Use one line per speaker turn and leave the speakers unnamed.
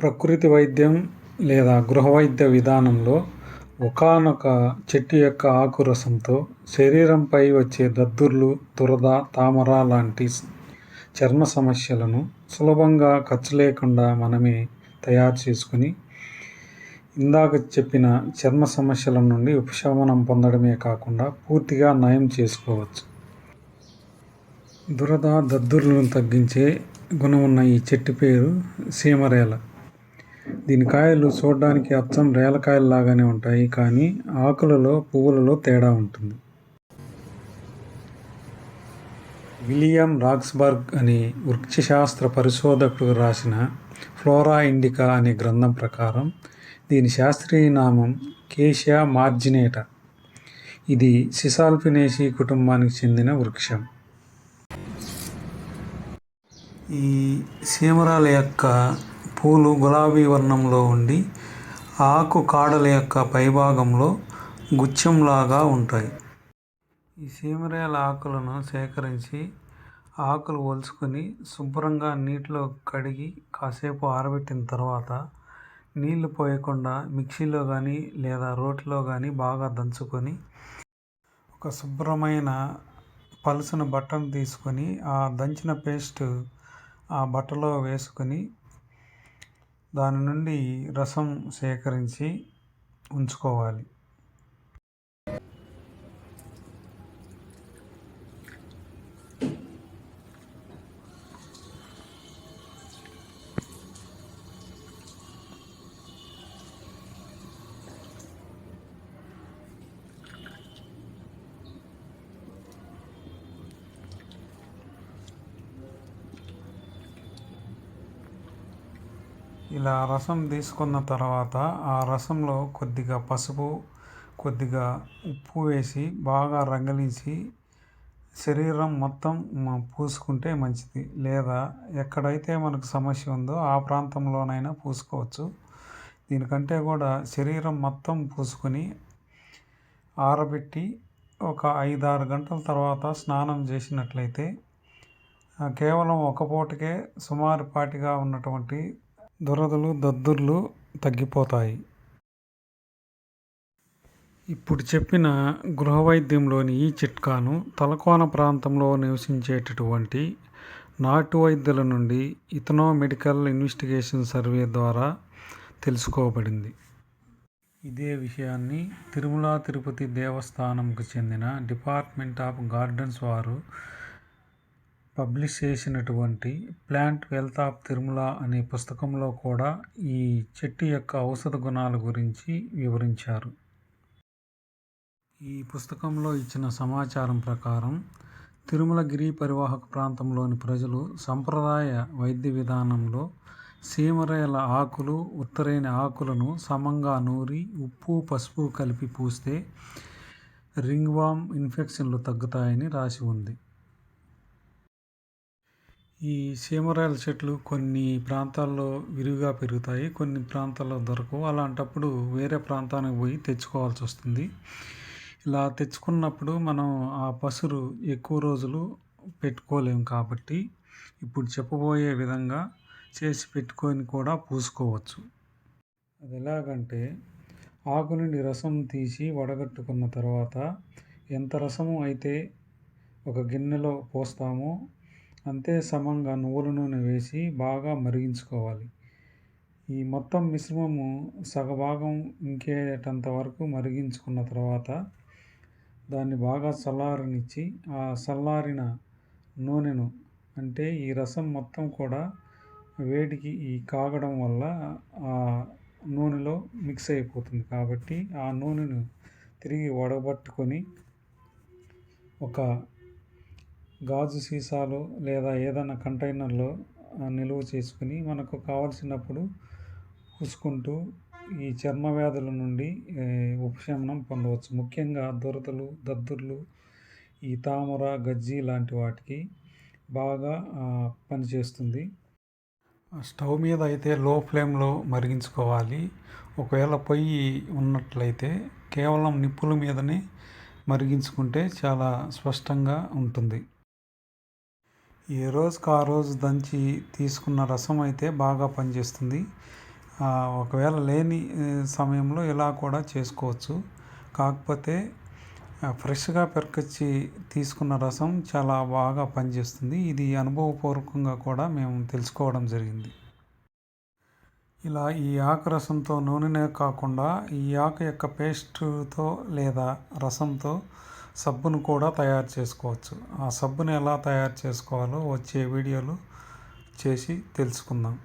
ప్రకృతి వైద్యం లేదా గృహ వైద్య విధానంలో ఒకానొక చెట్టు యొక్క ఆకు రసంతో శరీరంపై వచ్చే దద్దుర్లు దురద తామర లాంటి చర్మ సమస్యలను సులభంగా ఖర్చు లేకుండా మనమే తయారు చేసుకుని ఇందాక చెప్పిన చర్మ సమస్యల నుండి ఉపశమనం పొందడమే కాకుండా పూర్తిగా నయం చేసుకోవచ్చు. దురద దద్దుర్లను తగ్గించే గుణం ఉన్న ఈ చెట్టు పేరు సీమరేల. దీని కాయలు చూడడానికి అచ్చం రేలకాయల్లాగానే ఉంటాయి కానీ ఆకులలో పువ్వులలో తేడా ఉంటుంది. విలియం రాక్స్బర్గ్ అనే వృక్షశాస్త్ర పరిశోధకుడు రాసిన ఫ్లోరా ఇండికా అనే గ్రంథం ప్రకారం దీని శాస్త్రీయ నామం కేషియా మార్జినేటా. ఇది సిసాల్పినేసి కుటుంబానికి చెందిన వృక్షం. ఈ సీమరాల యొక్క పూలు గులాబీ వర్ణంలో ఉండి ఆకు కాడల యొక్క పైభాగంలో గుచ్ఛంలాగా ఉంటాయి. ఈ సీమరేల ఆకులను సేకరించి ఆకులు ఒలుచుకొని శుభ్రంగా నీటిలో కడిగి కాసేపు ఆరబెట్టిన తర్వాత నీళ్ళు పోయకుండా మిక్సీలో కానీ లేదా రోటిలో కానీ బాగా దంచుకొని ఒక శుభ్రమైన పలుచని బట్టను తీసుకొని ఆ దంచిన పేస్ట్ ఆ బట్టలో వేసుకొని దాని నుండి రసం సేకరించి ఉంచుకోవాలి. ఇలా రసం తీసుకున్న తర్వాత ఆ రసంలో కొద్దిగా పసుపు కొద్దిగా ఉప్పు వేసి బాగా రంగలించి శరీరం మొత్తం పూసుకుంటే మంచిది. లేదా ఎక్కడైతే మనకు సమస్య ఉందో ఆ ప్రాంతంలోనైనా పూసుకోవచ్చు. దీనికంటే కూడా శరీరం మొత్తం పూసుకొని ఆరబెట్టి ఒక ఐదారు గంటల తర్వాత స్నానం చేసినట్లయితే కేవలం ఒక పూటకే సుమారుపాటిగా ఉన్నటువంటి దురదలు దద్దుర్లు తగ్గిపోతాయి. ఇప్పుడు చెప్పిన గృహ వైద్యంలోని ఈ చిట్కాను తలకోన ప్రాంతంలో నివసించేటటువంటి నాటు వైద్యుల నుండి ఇతనో మెడికల్ ఇన్వెస్టిగేషన్ సర్వే ద్వారా తెలుసుకోబడింది. ఇదే విషయాన్ని తిరుమల తిరుపతి దేవస్థానంకు చెందిన డిపార్ట్మెంట్ ఆఫ్ గార్డెన్స్ వారు పబ్లిష్ చేసినటువంటి ప్లాంట్ వెల్త్ ఆఫ్ తిరుమల అనే పుస్తకంలో కూడా ఈ చెట్టు యొక్క ఔషధ గుణాల గురించి వివరించారు. ఈ పుస్తకంలో ఇచ్చిన సమాచారం ప్రకారం తిరుమలగిరి పరివాహక ప్రాంతంలోని ప్రజలు సంప్రదాయ వైద్య విధానంలో సీమరేల ఆకులు ఉత్తరైన ఆకులను సమంగా నూరి ఉప్పు పసుపు కలిపి పూస్తే రింగ్వామ్ ఇన్ఫెక్షన్లు తగ్గుతాయని రాసి ఉంది. ఈ సీమరాయల చెట్లు కొన్ని ప్రాంతాల్లో విరివిగా పెరుగుతాయి కొన్ని ప్రాంతాల్లో దొరకవు. అలాంటప్పుడు వేరే ప్రాంతానికి పోయి తెచ్చుకోవాల్సి వస్తుంది. ఇలా తెచ్చుకున్నప్పుడు మనం ఆ పసురు ఎక్కువ రోజులు పెట్టుకోలేము కాబట్టి ఇప్పుడు చెప్పబోయే విధంగా చేసి పెట్టుకొని కూడా పూసుకోవచ్చు. అది ఎలాగంటే ఆకు నుండి రసం తీసి వడగట్టుకున్న తర్వాత ఎంత రసము అయితే ఒక గిన్నెలో పోస్తామో అంతే సమంగా నువ్వుల నూనె వేసి బాగా మరిగించుకోవాలి. ఈ మొత్తం మిశ్రమము సగభాగం ఇంకేటంత వరకు మరిగించుకున్న తర్వాత దాన్ని బాగా చల్లారనిచ్చి ఆ చల్లారిన నూనెను అంటే ఈ రసం మొత్తం కూడా వేడికి ఈ కాగడం వల్ల ఆ నూనెలో మిక్స్ అయిపోతుంది. కాబట్టి ఆ నూనెను తిరిగి వడబట్టుకొని ఒక గాజు సీసాలో లేదా ఏదైనా కంటైనర్లో నిల్వ చేసుకుని మనకు కావలసినప్పుడు పూసుకుంటూ ఈ చర్మ వ్యాధుల నుండి ఉపశమనం పొందవచ్చు. ముఖ్యంగా దురదలు దద్దుర్లు ఈ తామర గజ్జి లాంటి వాటికి బాగా పనిచేస్తుంది. స్టవ్ మీద అయితే లో ఫ్లేమ్లో మరిగించుకోవాలి. ఒకవేళ పొయ్యి ఉన్నట్లయితే కేవలం నిప్పుల మీదనే మరిగించుకుంటే చాలా స్పష్టంగా ఉంటుంది. ఏ రోజుకి ఆ రోజు దంచి తీసుకున్న రసం అయితే బాగా పనిచేస్తుంది. ఒకవేళ లేని సమయంలో ఇలా కూడా చేసుకోవచ్చు. కాకపోతే ఫ్రెష్గా పెరకొచ్చి తీసుకున్న రసం చాలా బాగా పనిచేస్తుంది. ఇది అనుభవపూర్వకంగా కూడా మేము తెలుసుకోవడం జరిగింది. ఇలా ఈ ఆకు రసంతో నూనెనే కాకుండా ఈ ఆకు యొక్క పేస్టుతో లేదా రసంతో సబ్బును కూడా తయారు చేసుకోవచ్చు. ఆ సబ్బును ఎలా తయారు చేసుకోవాలో వచ్చే వీడియోలో చేసి తెలుసుకుందాం.